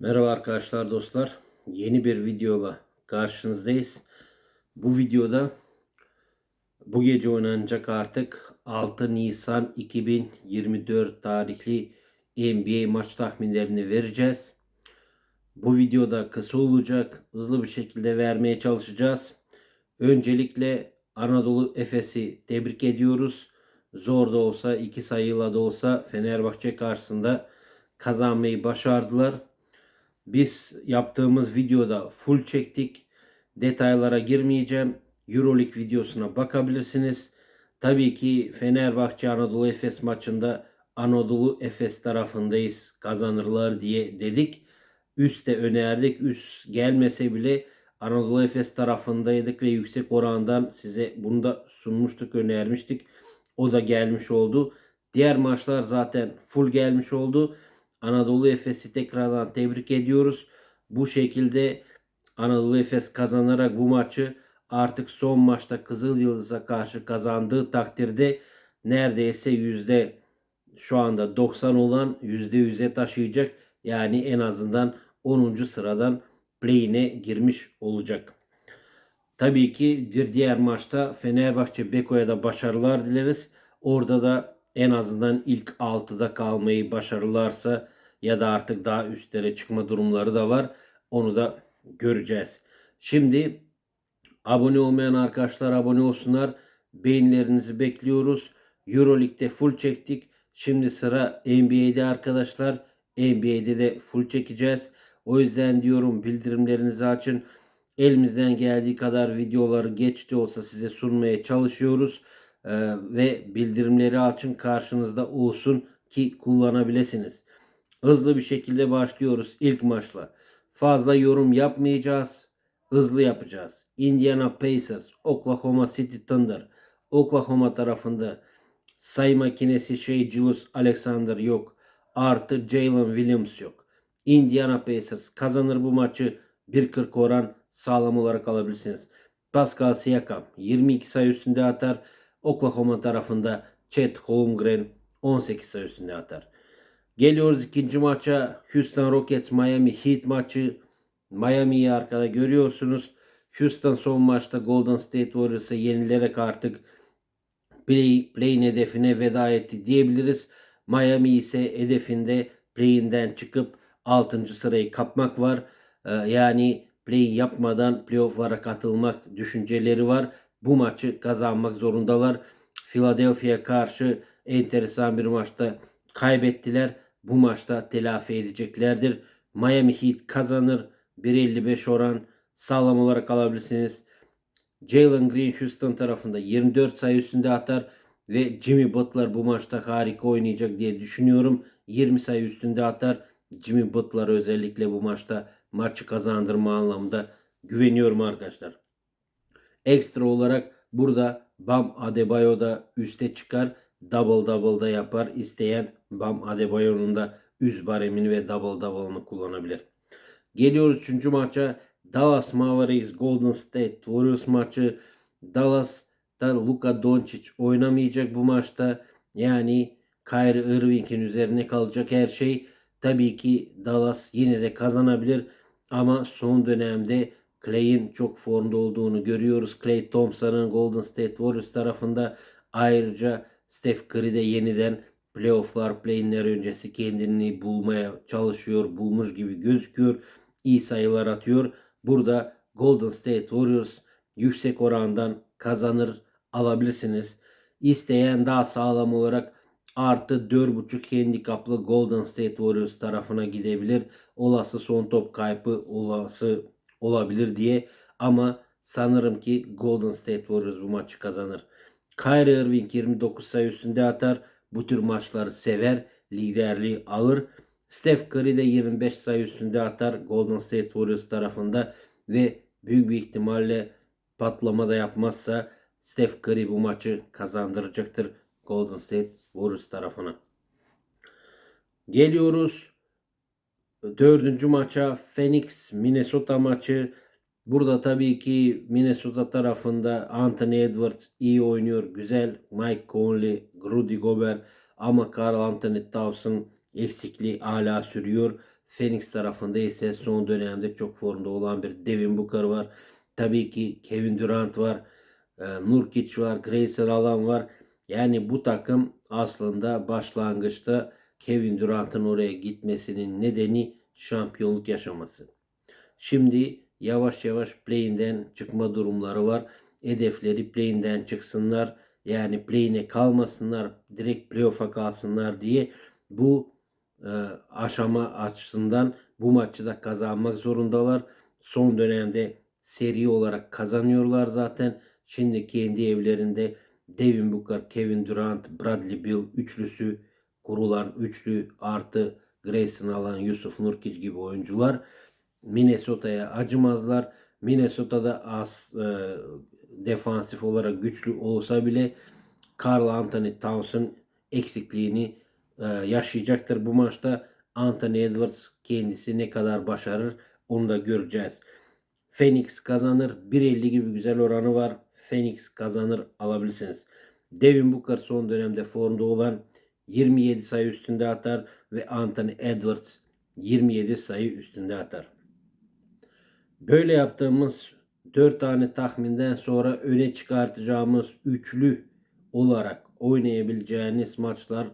Merhaba arkadaşlar dostlar. Yeni bir videola karşınızdayız. Bu videoda bu gece oynanacak artık 6 Nisan 2024 tarihli NBA maç tahminlerini vereceğiz. Bu videoda kısa olacak. Hızlı bir şekilde vermeye çalışacağız. Öncelikle Anadolu Efes'i tebrik ediyoruz. Zor da olsa iki sayıyla da olsa Fenerbahçe karşısında kazanmayı başardılar. Biz yaptığımız videoda full çektik. Detaylara girmeyeceğim. Euroleague videosuna bakabilirsiniz. Tabii ki Fenerbahçe Anadolu Efes maçında Anadolu Efes tarafındayız kazanırlar diye dedik. Üst de önerdik. Üst gelmese bile Anadolu Efes tarafındaydık ve yüksek orandan size bunu da sunmuştuk, önermiştik. O da gelmiş oldu. Diğer maçlar zaten full gelmiş oldu. Anadolu Efes'i tekrardan tebrik ediyoruz. Bu şekilde Anadolu Efes kazanarak bu maçı artık son maçta Kızıl Yıldız'a karşı kazandığı takdirde neredeyse yüzde şu anda 90 olan yüzde yüze taşıyacak. Yani en azından 10. sıradan play'ine girmiş olacak. Tabii ki bir diğer maçta Fenerbahçe Beko'ya da başarılar dileriz. Orada da en azından ilk 6'da kalmayı başarılarsa ya da artık daha üstlere çıkma durumları da var. Onu da göreceğiz. Şimdi abone olmayan arkadaşlar abone olsunlar. Beğenilerinizi bekliyoruz. Euroleague'de full çektik. Şimdi sıra NBA'de arkadaşlar. NBA'de de full çekeceğiz. O yüzden diyorum bildirimlerinizi açın. Elimizden geldiği kadar videoları geç de olsa size sunmaya çalışıyoruz. Ee, ve bildirimleri açın karşınızda olsun ki kullanabilirsiniz. Hızlı bir şekilde başlıyoruz ilk maçla. Fazla yorum yapmayacağız. Hızlı yapacağız. Indiana Pacers, Oklahoma City Thunder. Oklahoma tarafında sayı makinesi şey Julius Alexander yok. Artı Jalen Williams yok. Indiana Pacers kazanır bu maçı 1.40 oran sağlam olarak alabilirsiniz. Pascal Siakam 22 sayı üstünde atar. Oklahoma tarafında Chet Holmgren 18 sayı üstünde atar. Geliyoruz ikinci maça. Houston Rockets Miami Heat maçı. Miami'yi arkada görüyorsunuz. Houston son maçta Golden State Warriors'a yenilerek artık play, play'in hedefine veda etti diyebiliriz. Miami ise hedefinde play'inden çıkıp 6. sırayı kapmak var. Ee, yani play yapmadan playoff'lara katılmak düşünceleri var. Bu maçı kazanmak zorundalar. Philadelphia karşı enteresan bir maçta kaybettiler. Bu maçta telafi edeceklerdir. Miami Heat kazanır. 1.55 oran sağlam olarak alabilirsiniz. Jalen Green Houston tarafında 24 sayı üstünde atar ve Jimmy Butler bu maçta harika oynayacak diye düşünüyorum. 20 sayı üstünde atar. Jimmy Butler özellikle bu maçta maçı kazandırma anlamında güveniyorum arkadaşlar. Ekstra olarak burada Bam Adebayo da üste çıkar. Double double da yapar. İsteyen Bam Adebayo'nun da üst baremini ve double double'ını kullanabilir. Geliyoruz 3. maça. Dallas Mavericks Golden State Warriors maçı. Dallas'ta Luka Doncic oynamayacak bu maçta. Yani Kyrie Irving'in üzerine kalacak her şey. Tabii ki Dallas yine de kazanabilir. Ama son dönemde Clay'in çok formda olduğunu görüyoruz. Clay Thompson'ın Golden State Warriors tarafında ayrıca Steph Curry de yeniden playofflar, play-inler öncesi kendini bulmaya çalışıyor. Bulmuş gibi gözüküyor. İyi sayılar atıyor. Burada Golden State Warriors yüksek orandan kazanır alabilirsiniz. İsteyen daha sağlam olarak artı 4.5 handikaplı Golden State Warriors tarafına gidebilir. Olası son top kaybı olası olabilir diye ama sanırım ki Golden State Warriors bu maçı kazanır. Kyrie Irving 29 sayı üstünde atar. Bu tür maçları sever. Liderliği alır. Steph Curry de 25 sayı üstünde atar Golden State Warriors tarafında ve büyük bir ihtimalle patlama da yapmazsa Steph Curry bu maçı kazandıracaktır Golden State Warriors tarafına. Geliyoruz dördüncü maça Phoenix Minnesota maçı. Burada tabii ki Minnesota tarafında Anthony Edwards iyi oynuyor. Güzel. Mike Conley, Rudy Gobert ama Carl Anthony Towns'ın eksikliği hala sürüyor. Phoenix tarafında ise son dönemde çok formda olan bir Devin Booker var. Tabii ki Kevin Durant var. e, Nurkic var. Grayson Allen var. Yani bu takım aslında başlangıçta Kevin Durant'ın oraya gitmesinin nedeni şampiyonluk yaşaması. Şimdi yavaş yavaş play'inden çıkma durumları var. Hedefleri play'inden çıksınlar. Yani play'ine kalmasınlar. Direkt playoff'a kalsınlar diye bu e, aşama açısından bu maçı da kazanmak zorundalar. Son dönemde seri olarak kazanıyorlar zaten. Şimdi kendi evlerinde Devin Booker, Kevin Durant, Bradley Beal üçlüsü kurulan üçlü artı Grayson Allen, Yusuf Nurkic gibi oyuncular Minnesota'ya acımazlar. Minnesota'da az e, defansif olarak güçlü olsa bile Carl Anthony Towns'ın eksikliğini e, yaşayacaktır bu maçta. Anthony Edwards kendisi ne kadar başarır onu da göreceğiz. Phoenix kazanır. 1.50 gibi güzel oranı var. Phoenix kazanır alabilirsiniz. Devin Booker son dönemde formda olan 27 sayı üstünde atar ve Anthony Edwards 27 sayı üstünde atar. Böyle yaptığımız 4 tane tahminden sonra öne çıkartacağımız üçlü olarak oynayabileceğiniz maçlar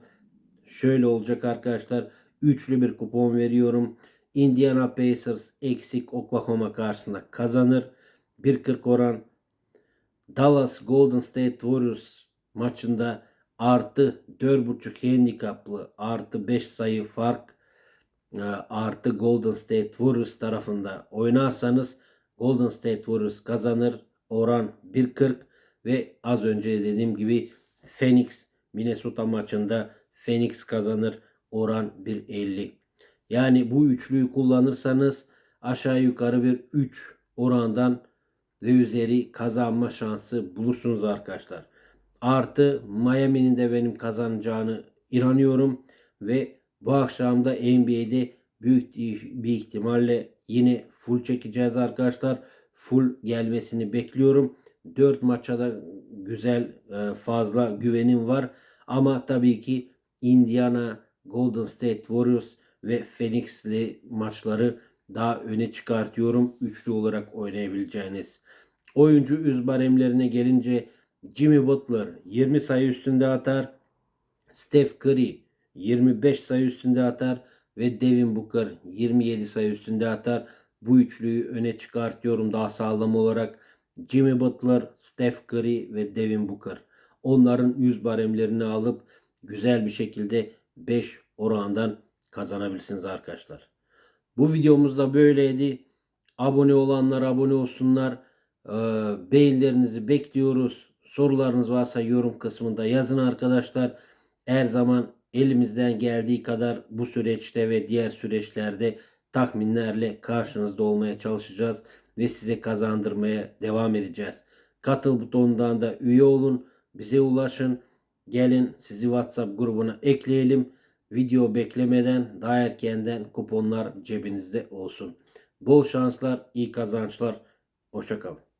şöyle olacak arkadaşlar. Üçlü bir kupon veriyorum. Indiana Pacers eksik Oklahoma karşısında kazanır. 1.40 oran. Dallas Golden State Warriors maçında artı 4.5 handikaplı artı 5 sayı fark e, artı Golden State Warriors tarafında oynarsanız Golden State Warriors kazanır. Oran 1.40 ve az önce dediğim gibi Phoenix Minnesota maçında Phoenix kazanır. Oran 1.50. Yani bu üçlüyü kullanırsanız aşağı yukarı bir 3 orandan ve üzeri kazanma şansı bulursunuz arkadaşlar. Artı Miami'nin de benim kazanacağını inanıyorum ve bu akşam da NBA'de büyük bir ihtimalle yine full çekeceğiz arkadaşlar. Full gelmesini bekliyorum. 4 maça da güzel e, fazla güvenim var. Ama tabii ki Indiana, Golden State Warriors ve Phoenix'li maçları daha öne çıkartıyorum. Üçlü olarak oynayabileceğiniz. Oyuncu üz baremlerine gelince Jimmy Butler 20 sayı üstünde atar. Steph Curry 25 sayı üstünde atar ve Devin Booker 27 sayı üstünde atar. Bu üçlüyü öne çıkartıyorum daha sağlam olarak. Jimmy Butler, Steph Curry ve Devin Booker. Onların yüz baremlerini alıp güzel bir şekilde 5 orandan kazanabilirsiniz arkadaşlar. Bu videomuz da böyleydi. Abone olanlar abone olsunlar. Ee, beğenilerinizi bekliyoruz. Sorularınız varsa yorum kısmında yazın arkadaşlar. Her zaman elimizden geldiği kadar bu süreçte ve diğer süreçlerde tahminlerle karşınızda olmaya çalışacağız ve size kazandırmaya devam edeceğiz. Katıl butonundan da üye olun, bize ulaşın. Gelin sizi WhatsApp grubuna ekleyelim. Video beklemeden daha erkenden kuponlar cebinizde olsun. Bol şanslar, iyi kazançlar. Hoşçakalın.